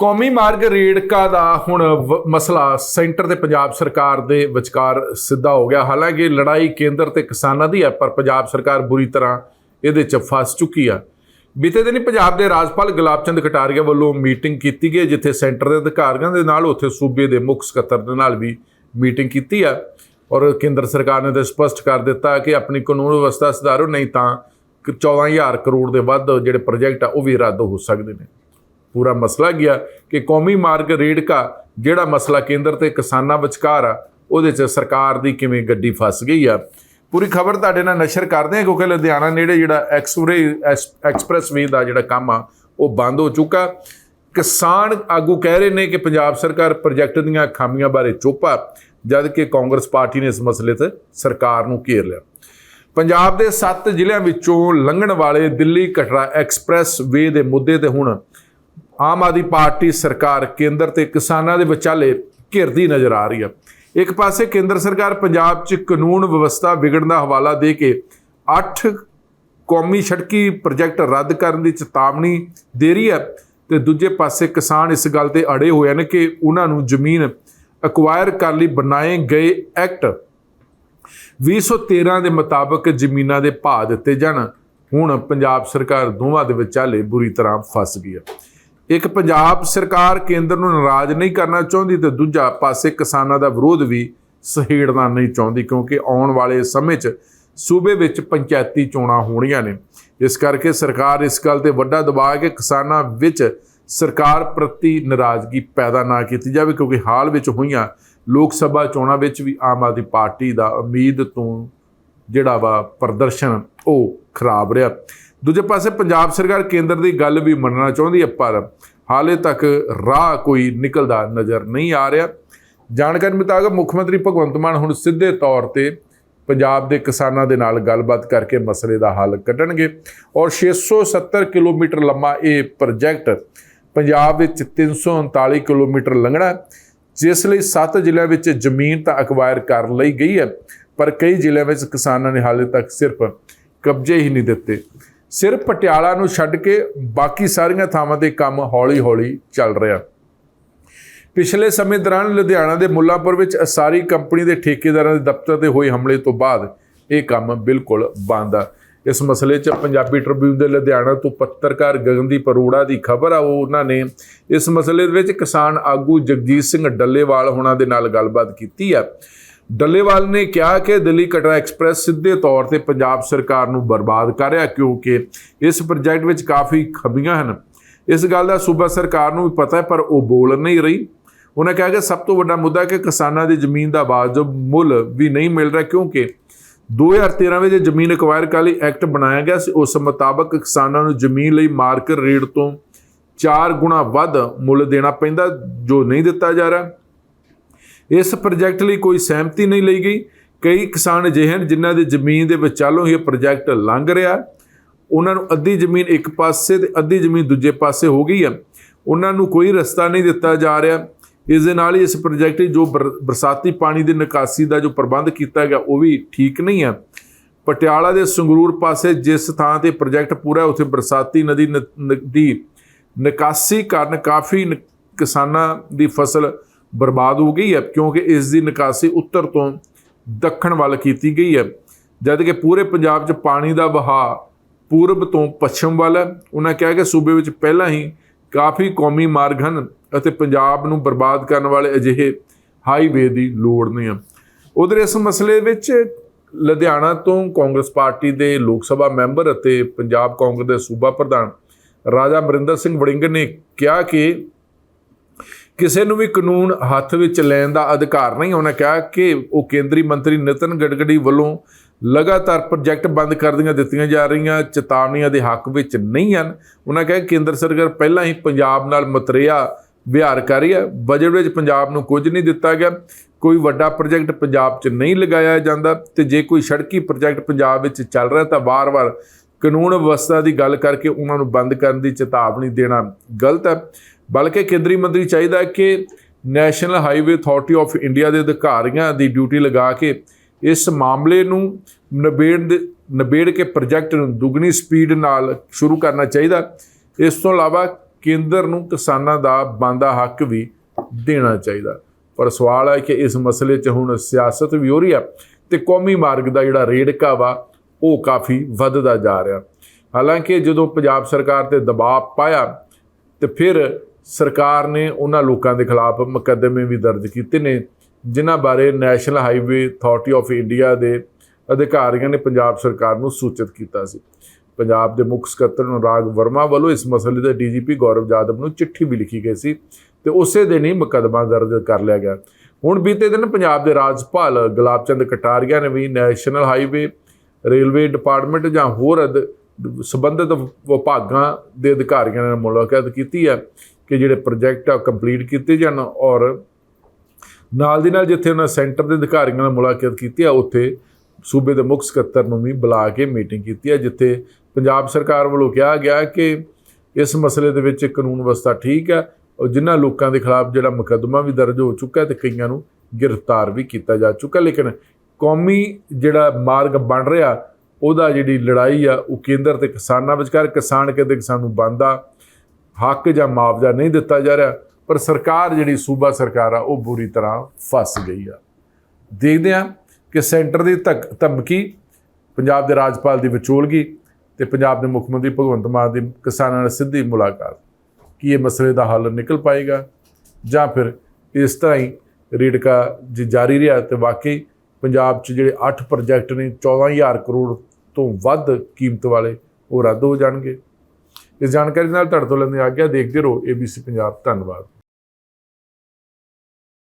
ਕੌਮੀ ਮਾਰਗ ਰੇੜਕਾ ਦਾ ਹੁਣ ਵ- ਮਸਲਾ ਸੈਂਟਰ ਤੇ ਪੰਜਾਬ ਸਰਕਾਰ ਦੇ ਵਿਚਕਾਰ ਸਿੱਧਾ ਹੋ ਗਿਆ। ਹਾਲਾਂਕਿ ਲੜਾਈ ਕੇਂਦਰ ਤੇ ਕਿਸਾਨਾਂ ਦੀ ਹੈ, ਪਰ ਪੰਜਾਬ ਸਰਕਾਰ ਬੁਰੀ ਤਰ੍ਹਾਂ ਇਹਦੇ 'ਚ ਫਸ ਚੁੱਕੀ ਆ। ਬੀਤੇ ਦਿਨੀ ਪੰਜਾਬ ਦੇ ਰਾਜਪਾਲ ਗੁਲਾਬ ਚੰਦ ਕਟਾਰੀਆ ਵੱਲੋਂ ਮੀਟਿੰਗ ਕੀਤੀ ਗਈ, ਜਿੱਥੇ ਸੈਂਟਰ ਦੇ ਅਧਿਕਾਰੀਆਂ ਦੇ ਨਾਲ ਉੱਥੇ ਸੂਬੇ ਦੇ ਮੁੱਖ ਸਕੱਤਰ ਦੇ ਨਾਲ ਵੀ ਮੀਟਿੰਗ ਕੀਤੀ ਆ। ਔਰ ਕੇਂਦਰ ਸਰਕਾਰ ਨੇ ਤਾਂ ਸਪਸ਼ਟ ਕਰ ਦਿੱਤਾ ਕਿ ਆਪਣੀ ਕਾਨੂੰਨ ਵਿਵਸਥਾ ਸੁਧਾਰੋ, ਨਹੀਂ ਤਾਂ ਕਿ 14000 ਕਰੋੜ ਦੇ ਵੱਧ ਜਿਹੜੇ ਪ੍ਰੋਜੈਕਟ ਆ, ਉਹ ਵੀ ਰੱਦ ਹੋ ਸਕਦੇ ਨੇ। ਪੂਰਾ ਮਸਲਾ ਗਿਆ ਕਿ ਕੌਮੀ ਮਾਰਗ ਰੇੜਕਾ, ਜਿਹੜਾ ਮਸਲਾ ਕੇਂਦਰ ਤੇ ਕਿਸਾਨਾਂ ਵਿਚਕਾਰ ਆ, ਉਹਦੇ 'ਚ ਸਰਕਾਰ ਦੀ ਕਿਵੇਂ ਗੱਡੀ ਫਸ ਗਈ ਆ। ਪੂਰੀ ਖਬਰ ਤੁਹਾਡੇ ਨਾਲ ਨਸ਼ਰ ਕਰਦੇ ਹਾਂ, ਕਿਉਂਕਿ ਲੁਧਿਆਣਾ ਨੇੜੇ ਜਿਹੜਾ ਐਕਸਪਰੇ ਐਕਸਪ੍ਰੈਸ ਵੇ ਦਾ ਜਿਹੜਾ ਕੰਮ ਆ, ਉਹ ਬੰਦ ਹੋ ਚੁੱਕਾ। ਕਿਸਾਨ ਆਗੂ ਕਹਿ ਰਹੇ ਨੇ ਕਿ ਪੰਜਾਬ ਸਰਕਾਰ ਪ੍ਰੋਜੈਕਟ ਦੀਆਂ ਖਾਮੀਆਂ ਬਾਰੇ ਚੁੱਪ ਆ ਜਦ ਕਿ ਕਾਂਗਰਸ ਪਾਰਟੀ ਨੇ ਇਸ ਮਸਲੇ ਤੇ ਸਰਕਾਰ ਨੂੰ ਘੇਰ ਲਿਆ। ਪੰਜਾਬ ਦੇ 7 ਜ਼ਿਲ੍ਹਿਆਂ ਵਿੱਚੋਂ ਲੰਘਣ ਵਾਲੇ ਦਿੱਲੀ ਕਟਰਾ ਐਕਸਪ੍ਰੈਸ ਵੇ ਦੇ ਮੁੱਦੇ ਤੇ ਹੁਣ ਆਮ ਆਦਮੀ ਪਾਰਟੀ ਸਰਕਾਰ ਕੇਂਦਰ ਤੇ ਕਿਸਾਨਾਂ ਦੇ ਵਿਚਾਲੇ ਘਿਰਦੀ ਨਜ਼ਰ ਆ ਰਹੀ ਹੈ ਇੱਕ ਪਾਸੇ ਕੇਂਦਰ ਸਰਕਾਰ ਪੰਜਾਬ 'ਚ ਕਾਨੂੰਨ ਵਿਵਸਥਾ ਵਿਗੜਨ ਦਾ ਹਵਾਲਾ ਦੇ ਕੇ 8 ਕੌਮੀ ਸੜਕੀ ਪ੍ਰੋਜੈਕਟ ਰੱਦ ਕਰਨ ਦੀ ਚੇਤਾਵਨੀ ਦੇ ਰਹੀ ਹੈ ਤੇ ਦੂਜੇ ਪਾਸੇ ਕਿਸਾਨ ਇਸ ਗੱਲ ਤੇ ਅੜੇ ਹੋਏ ਨੇ ਕਿ ਉਹਨਾਂ ਨੂੰ ਜ਼ਮੀਨ ਅਕਵਾਇਰ ਕਰਨ ਲਈ ਬਣਾਏ ਗਏ ਐਕਟ 2013 ਦੇ ਮੁਤਾਬਕ ਜ਼ਮੀਨਾਂ ਦੇ ਭਾਅ ਦਿੱਤੇ ਜਾਣ। ਹੁਣ ਪੰਜਾਬ ਸਰਕਾਰ ਦੋਵਾਂ ਦੇ ਵਿਚਾਲੇ ਬੁਰੀ ਤਰ੍ਹਾਂ ਫਸ ਗਈ ਹੈ ਇੱਕ ਪੰਜਾਬ ਸਰਕਾਰ ਕੇਂਦਰ ਨੂੰ ਨਾਰਾਜ਼ ਨਹੀਂ ਕਰਨਾ ਚਾਹੁੰਦੀ ਤੇ ਦੂਜਾ ਪਾਸੇ ਕਿਸਾਨਾਂ ਦਾ ਵਿਰੋਧ ਵੀ ਸਹੇੜਨਾ ਨਹੀਂ ਚਾਹੁੰਦੀ ਕਿਉਂਕਿ ਆਉਣ ਵਾਲੇ ਸਮੇਂ 'ਚ ਸੂਬੇ ਵਿੱਚ ਪੰਚਾਇਤੀ ਚੋਣਾਂ ਹੋਣੀਆਂ ਨੇ। ਇਸ ਕਰਕੇ ਸਰਕਾਰ ਇਸ ਗੱਲ ਤੇ ਵੱਡਾ ਦਬਾਅ ਹੈ ਕਿ ਕਿਸਾਨਾਂ ਵਿੱਚ ਸਰਕਾਰ ਪ੍ਰਤੀ ਨਾਰਾਜ਼ਗੀ ਪੈਦਾ ਨਾ ਕੀਤੀ ਜਾਵੇ ਕਿਉਂਕਿ ਹਾਲ ਵਿੱਚ ਹੋਈਆਂ ਲੋਕ ਸਭਾ ਚੋਣਾਂ ਵਿੱਚ ਵੀ ਆਮ ਆਦਮੀ ਪਾਰਟੀ ਦਾ ਉਮੀਦ ਤੋਂ ਜਿਹੜਾ ਵਾ ਪ੍ਰਦਰਸ਼ਨ ਉਹ ਖਰਾਬ ਰਿਹਾ। ਦੂਜੇ ਪਾਸੇ ਪੰਜਾਬ ਸਰਕਾਰ ਕੇਂਦਰ ਦੀ ਗੱਲ ਵੀ ਮੰਨਣਾ ਚਾਹੁੰਦੀ ਹੈ ਪਰ ਹਾਲੇ ਤੱਕ ਰਾਹ ਕੋਈ ਨਿਕਲਦਾ ਨਜ਼ਰ ਨਹੀਂ ਆ ਰਿਹਾ। ਜਾਣਕਾਰੀ ਮੁਤਾਬਕ ਮੁੱਖ ਮੰਤਰੀ ਭਗਵੰਤ ਮਾਨ ਹੁਣ ਸਿੱਧੇ ਤੌਰ ਤੇ ਪੰਜਾਬ ਦੇ ਕਿਸਾਨਾਂ ਦੇ ਨਾਲ ਗੱਲਬਾਤ ਕਰਕੇ ਮਸਲੇ ਦਾ ਹੱਲ ਕੱਢਣਗੇ ਔਰ 670 ਕਿਲੋਮੀਟਰ ਲੰਮਾ ਇਹ ਪ੍ਰੋਜੈਕਟ ਪੰਜਾਬ ਵਿੱਚ 339 ਕਿਲੋਮੀਟਰ ਲੰਘਣਾ ਹੈ, ਜਿਸ ਲਈ 7 ਜ਼ਿਲ੍ਹਿਆਂ ਵਿੱਚ ਜ਼ਮੀਨ ਤਾਂ ਅਕਵਾਇਰ ਕਰ ਲਈ ਗਈ ਹੈ, ਪਰ ਕਈ ਜ਼ਿਲ੍ਹਿਆਂ ਵਿੱਚ ਕਿਸਾਨਾਂ ਨੇ ਹਾਲੇ ਤੱਕ ਸਿਰਫ ਕਬਜ਼ੇ ਹੀ ਨਹੀਂ ਦਿੱਤੇ। ਸਿਰਫ ਪਟਿਆਲਾ ਨੂੰ ਛੱਡ ਕੇ ਬਾਕੀ ਸਾਰੀਆਂ ਥਾਵਾਂ ਤੇ ਕੰਮ ਹੌਲੀ-ਹੌਲੀ ਚੱਲ ਰਿਹਾ। ਪਿਛਲੇ ਸਮੇਂ ਦੌਰਾਨ ਲੁਧਿਆਣਾ ਦੇ ਮੁੱਲਾਪੁਰ ਵਿੱਚ ਅਸਾਰੀ ਕੰਪਨੀ ਦੇ ਠੇਕੇਦਾਰਾਂ ਦੇ ਦਫ਼ਤਰ ਤੇ ਹੋਏ ਹਮਲੇ ਤੋਂ ਬਾਅਦ ਇਹ ਕੰਮ ਬਿਲਕੁਲ ਬੰਦ ਆ। ਇਸ ਮਸਲੇ 'ਚ ਪੰਜਾਬੀ ਟ੍ਰਿਬਿਊਨ ਦੇ ਲੁਧਿਆਣਾ ਤੋਂ ਪੱਤਰਕਾਰ ਗਗਨਦੀਪ ਅਰੋੜਾ ਦੀ ਖਬਰ ਆ, ਉਹ ਉਹਨਾਂ ਨੇ ਇਸ ਮਸਲੇ ਦੇ ਵਿੱਚ ਕਿਸਾਨ ਆਗੂ ਜਗਜੀਤ ਸਿੰਘ ਡੱਲੇਵਾਲ ਹੋਣਾ ਦੇ ਨਾਲ ਗੱਲਬਾਤ ਕੀਤੀ ਆ। ਡੱਲੇਵਾਲ ਨੇ ਕਿਹਾ ਕਿ ਦਿੱਲੀ ਕਟਰਾ ਐਕਸਪ੍ਰੈਸ ਸਿੱਧੇ ਤੌਰ ਤੇ ਪੰਜਾਬ ਸਰਕਾਰ ਨੂੰ ਬਰਬਾਦ ਕਰ ਰਿਹਾ ਕਿਉਂਕਿ ਇਸ ਪ੍ਰੋਜੈਕਟ ਵਿੱਚ ਕਾਫੀ ਖਬੀਆਂ ਹਨ। ਇਸ ਗੱਲ ਦਾ ਸੂਬਾ ਸਰਕਾਰ ਨੂੰ ਵੀ ਪਤਾ ਹੈ, ਪਰ ਉਹ ਬੋਲ ਨਹੀਂ ਰਹੀ। ਉਹਨਾਂ ਕਿਹਾ ਕਿ ਸਭ ਤੋਂ ਵੱਡਾ ਮੁੱਦਾ ਕਿ ਕਿਸਾਨਾਂ ਦੀ ਜ਼ਮੀਨ ਦਾ ਵਾਜਬ ਮੁੱਲ ਵੀ ਨਹੀਂ ਮਿਲ ਰਿਹਾ ਕਿਉਂਕਿ 2013 ਵਿੱਚ ਜ਼ਮੀਨ ਅਕਵਾਇਰ ਕਰਨ ਲਈ ਐਕਟ ਬਣਾਇਆ ਗਿਆ ਸੀ। ਉਸ ਮੁਤਾਬਕ ਕਿਸਾਨਾਂ ਨੂੰ ਜ਼ਮੀਨ ਲਈ ਮਾਰਕੀਟ ਰੇਟ ਤੋਂ 4 ਗੁਣਾ ਵੱਧ ਮੁੱਲ ਦੇਣਾ ਪੈਂਦਾ, ਜੋ ਨਹੀਂ ਦਿੱਤਾ ਜਾ ਰਿਹਾ। ਇਸ ਪ੍ਰੋਜੈਕਟ ਲਈ ਕੋਈ ਸਹਿਮਤੀ ਨਹੀਂ ਲਈ ਗਈ। ਕਈ ਕਿਸਾਨ ਅਜਿਹੇ ਹਨ ਜਿਨ੍ਹਾਂ ਦੀ ਜ਼ਮੀਨ ਦੇ ਵਿਚਾਲੋਂ ਹੀ ਇਹ ਪ੍ਰੋਜੈਕਟ ਲੰਘ ਰਿਹਾ। ਉਹਨਾਂ ਨੂੰ ਅੱਧੀ ਜ਼ਮੀਨ ਇੱਕ ਪਾਸੇ ਤੇ ਅੱਧੀ ਜ਼ਮੀਨ ਦੂਜੇ ਪਾਸੇ ਹੋ ਗਈ ਹੈ। ਉਹਨਾਂ ਨੂੰ ਕੋਈ ਰਸਤਾ ਨਹੀਂ ਦਿੱਤਾ ਜਾ ਰਿਹਾ। ਇਸ ਦੇ ਨਾਲ ਹੀ ਇਸ ਪ੍ਰੋਜੈਕਟ ਜੋ ਬਰ- ਬਰਸਾਤੀ ਪਾਣੀ ਦੀ ਨਿਕਾਸੀ ਦਾ ਜੋ ਪ੍ਰਬੰਧ ਕੀਤਾ ਗਿਆ, ਉਹ ਵੀ ਠੀਕ ਨਹੀਂ ਹੈ। ਪਟਿਆਲਾ ਦੇ ਸੰਗਰੂਰ ਪਾਸੇ ਜਿਸ ਥਾਂ ਤੇ ਪ੍ਰੋਜੈਕਟ ਪੂਰਾ ਉੱਥੇ ਬਰਸਾਤੀ ਨਦੀ ਨ- ਨ- ਦੀ ਨਿਕਾਸੀ ਕਾਰਨ ਕਾਫੀ ਨ- ਕਿਸਾਨਾਂ ਦੀ ਫਸਲ ਬਰਬਾਦ ਹੋ ਗਈ ਹੈ, ਕਿਉਂਕਿ ਇਸ ਦੀ ਨਿਕਾਸੀ ਉੱਤਰ ਤੋਂ ਦੱਖਣ ਵੱਲ ਕੀਤੀ ਗਈ ਹੈ। ਜਦ ਕਿ ਪੂਰੇ ਪੰਜਾਬ 'ਚ ਪਾਣੀ ਦਾ ਵਹਾਅ ਪੂਰਬ ਤੋਂ ਪੱਛਮ ਵੱਲ ਹੈ, ਉਹਨਾਂ ਕਿਹਾ ਕਿ ਸੂਬੇ ਵਿੱਚ ਪਹਿਲਾਂ ਹੀ ਕਾਫੀ ਕੌਮੀ ਮਾਰਗ ਹਨ ਅਤੇ ਪੰਜਾਬ ਨੂੰ ਬਰਬਾਦ ਕਰਨ ਵਾਲੇ ਅਜਿਹੇ ਹਾਈਵੇ ਦੀ ਲੋੜ ਨਹੀਂ ਹੈ ਉਧਰ ਇਸ ਮਸਲੇ ਵਿੱਚ ਲੁਧਿਆਣਾ ਤੋਂ ਕਾਂਗਰਸ ਪਾਰਟੀ ਦੇ ਲੋਕ ਸਭਾ ਮੈਂਬਰ ਅਤੇ ਪੰਜਾਬ ਕਾਂਗਰਸ ਦੇ ਸੂਬਾ ਪ੍ਰਧਾਨ ਰਾਜਾ ਅਮਰਿੰਦਰ ਸਿੰਘ ਵੜਿੰਗ ਨੇ ਕਿਹਾ ਕਿ ਕਿਸੇ ਨੂੰ ਵੀ ਕਾਨੂੰਨ ਹੱਥ ਵਿੱਚ ਲੈਣ ਦਾ ਅਧਿਕਾਰ ਨਹੀਂ, ਉਹਨਾਂ ਕਿਹਾ ਕਿ ਉਹ ਕੇਂਦਰੀ ਮੰਤਰੀ ਨਿਤਨ ਗਡਕਰੀ ਵੱਲੋਂ ਲਗਾਤਾਰ ਪ੍ਰੋਜੈਕਟ ਬੰਦ ਕਰਦੀਆਂ ਦਿੱਤੀਆਂ ਜਾ ਰਹੀਆਂ, ਚੇਤਾਵਨੀਆਂ ਦੇ ਹੱਕ ਵਿੱਚ ਨਹੀਂ ਹਨ। ਉਹਨਾਂ ਕਿਹਾ ਕੇਂਦਰ ਸਰਕਾਰ ਪਹਿਲਾਂ ਹੀ ਪੰਜਾਬ ਨਾਲ ਮਤਰੇਆ, ਵਿਹਾਰ ਕਰ ਰਹੀ ਹੈ। ਬਜਟ ਵਿੱਚ ਪੰਜਾਬ ਨੂੰ ਕੁਝ ਨਹੀਂ ਦਿੱਤਾ ਗਿਆ। ਕੋਈ ਵੱਡਾ ਪ੍ਰੋਜੈਕਟ ਪੰਜਾਬ 'ਚ ਨਹੀਂ ਲਗਾਇਆ ਜਾਂਦਾ ਤੇ ਜੇ ਕੋਈ ਸੜਕੀ ਪ੍ਰੋਜੈਕਟ ਪੰਜਾਬ ਵਿੱਚ ਚੱਲ ਰਿਹਾ ਤਾਂ ਵਾਰ-ਵਾਰ ਕਾਨੂੰਨ ਵਿਵਸਥਾ ਦੀ ਗੱਲ ਕਰਕੇ ਉਹਨਾਂ ਨੂੰ ਬੰਦ ਕਰਨ ਦੀ ਚੇਤਾਵਨੀ ਦੇਣਾ ਗਲਤ ਹੈ। ਬਲਕਿ ਕੇਂਦਰੀ ਮੰਤਰੀ ਚਾਹੀਦਾ ਕਿ national highway authority of India ਦੇ ਅਧਿਕਾਰੀਆਂ ਦੀ ਡਿਊਟੀ ਲਗਾ ਕੇ ਇਸ ਮਾਮਲੇ ਨੂੰ ਨਿਬੇੜ ਦੇ- ਨਿਬੇੜ ਕੇ ਪ੍ਰੋਜੈਕਟ ਨੂੰ ਦੁੱਗਣੀ ਸਪੀਡ ਨਾਲ ਸ਼ੁਰੂ ਕਰਨਾ ਚਾਹੀਦਾ। ਇਸ ਤੋਂ ਇਲਾਵਾ ਕੇਂਦਰ ਨੂੰ ਕਿਸਾਨਾਂ ਦਾ ਬੰਦਾ ਹੱਕ ਵੀ ਦੇਣਾ ਚਾਹੀਦਾ। ਪਰ ਸਵਾਲ ਹੈ ਕਿ ਇਸ ਮਸਲੇ 'ਚ ਹੁਣ ਸਿਆਸਤ ਵੀ ਹੋ ਰਹੀ ਆ ਤੇ ਕੌਮੀ ਮਾਰਗ ਦਾ ਜਿਹੜਾ ਰੇੜਕਾ ਵਾ, ਉਹ ਕਾਫੀ ਵੱਧਦਾ ਜਾ ਰਿਹਾ। ਹਾਲਾਂਕਿ ਜਦੋਂ ਪੰਜਾਬ ਸਰਕਾਰ ਤੇ ਦਬਾਅ ਪਾਇਆ ਤੇ ਫਿਰ ਸਰਕਾਰ ਨੇ ਉਹਨਾਂ ਲੋਕਾਂ ਦੇ ਖਿਲਾਫ ਮੁਕੱਦਮੇ ਵੀ ਦਰਜ ਕੀਤੇ ਨੇ, ਜਿਨ੍ਹਾਂ ਬਾਰੇ national highway authority of India ਦੇ ਅਧਿਕਾਰੀਆਂ ਨੇ ਪੰਜਾਬ ਸਰਕਾਰ ਨੂੰ ਸੂਚਿਤ ਕੀਤਾ ਸੀ। ਪੰਜਾਬ ਦੇ ਮੁੱਖ ਸਕੱਤਰ ਅਨੁਰਾਗ ਵਰਮਾ ਵੱਲੋਂ ਇਸ ਮਸਲੇ ਤੇ ਡੀਜੀਪੀ ਗੌਰਵ ਜਾਦਵ ਨੂੰ ਚਿੱਠੀ ਵੀ ਲਿਖੀ ਗਈ ਸੀ ਤੇ ਉਸੇ ਦਿਨ ਹੀ ਮੁਕੱਦਮਾ ਦਰਜ ਕਰ ਲਿਆ ਗਿਆ। ਹੁਣ ਬੀਤੇ ਦਿਨ ਪੰਜਾਬ ਦੇ ਰਾਜਪਾਲ ਗੁਲਾਬ ਚੰਦ ਕਟਾਰੀਆ ਨੇ ਵੀ ਨੈਸ਼ਨਲ ਹਾਈਵੇ ਰੇਲਵੇ ਡਿਪਾਰਟਮੈਂਟ ਜਾਂ ਹੋਰ ਅਧ- ਸੰਬੰਧਿਤ ਵਿਭਾਗਾਂ ਦੇ ਅਧਿਕਾਰੀਆਂ ਨਾਲ ਮੁਲਾਕਾਤ ਕੀਤੀ ਹੈ ਕਿ ਜਿਹੜੇ ਪ੍ਰੋਜੈਕਟ ਆ ਕੰਪਲੀਟ ਕੀਤੇ ਜਾਣ ਔਰ ਨਾਲ ਦੀ ਨਾਲ ਜਿੱਥੇ ਉਹਨਾਂ ਸੈਂਟਰ ਦੇ ਅਧਿਕਾਰੀਆਂ ਨਾਲ ਮੁਲਾਕਾਤ ਕੀਤੀ ਆ ਉੱਥੇ ਸੂਬੇ ਦੇ ਮੁੱਖ ਸਕੱਤਰ ਨੂੰ ਵੀ ਬੁਲਾ ਕੇ ਮੀਟਿੰਗ ਕੀਤੀ ਹੈ, ਜਿੱਥੇ ਪੰਜਾਬ ਸਰਕਾਰ ਵੱਲੋਂ ਕਿਹਾ ਗਿਆ ਕਿ ਇਸ ਮਸਲੇ ਦੇ ਵਿੱਚ ਕਾਨੂੰਨ ਵਿਵਸਥਾ ਠੀਕ ਹੈ ਔਰ ਜਿਨ੍ਹਾਂ ਲੋਕਾਂ ਦੇ ਖਿਲਾਫ ਜਿਹੜਾ ਮੁਕੱਦਮਾ ਵੀ ਦਰਜ ਹੋ ਚੁੱਕਾ ਹੈ ਤੇ ਕਈਆਂ ਨੂੰ ਗ੍ਰਿਫਤਾਰ ਵੀ ਕੀਤਾ ਜਾ ਚੁੱਕਾ ਲੇਕਿਨ ਕੌਮੀ ਜਿਹੜਾ ਮਾਰਗ ਬਣ ਰਿਹਾ ਉਹਦਾ ਜਿਹੜੀ ਲੜਾਈ ਆ, ਉਹ ਕੇਂਦਰ ਤੇ ਕਿਸਾਨਾਂ ਵਿਚਕਾਰ, ਕਿਸਾਨ ਕਹਿੰਦੇ ਕਿ ਸਾਨੂੰ ਬੰਦਾ ਹੱਕ ਜਾਂ ਮੁਆਵਜ਼ਾ ਨਹੀਂ ਦਿੱਤਾ ਜਾ ਰਿਹਾ, ਪਰ ਸਰਕਾਰ ਜਿਹੜੀ ਸੂਬਾ ਸਰਕਾਰ ਆ, ਉਹ ਬੁਰੀ ਤਰ੍ਹਾਂ ਫਸ ਗਈ ਆ। ਦੇਖਦੇ ਹਾਂ ਕਿ ਸੈਂਟਰ ਦੀ ਧੱਕ, ਧਮਕੀ ਪੰਜਾਬ ਦੇ ਰਾਜਪਾਲ ਦੀ ਵਿਚੋਲਗੀ ਤੇ ਪੰਜਾਬ ਦੇ ਮੁੱਖ ਮੰਤਰੀ ਭਗਵੰਤ ਮਾਨ ਦੀ ਕਿਸਾਨਾਂ ਨਾਲ ਸਿੱਧੀ ਮੁਲਾਕਾਤ। ਕੀ ਇਹ ਮਸਲੇ ਦਾ ਹੱਲ ਨਿਕਲ ਪਾਏਗਾ? ਜਾਂ ਫਿਰ ਇਸ ਤਰ੍ਹਾਂ ਹੀ ਰੇੜਕਾ ਜੇ ਜਾਰੀ ਰਿਹਾ ਤੇ ਵਾਕਈ ਪੰਜਾਬ 'ਚ ਜਿਹੜੇ 8 ਪ੍ਰੋਜੈਕਟ ਨੇ 14000 ਕਰੋੜ ਤੋਂ ਵੱਧ ਕੀਮਤ ਵਾਲੇ ਉਹ ਰੱਦ ਹੋ ਜਾਣਗੇ। ਇਸ ਜਾਣਕਾਰੀ ਨਾਲ ਤੁਹਾਡੇ ਤੋਂ ਲੈਂਦੇ ਆਗਿਆ, ਦੇਖਦੇ ਰਹੋ ABC ਪੰਜਾਬ ਧੰਨਵਾਦ।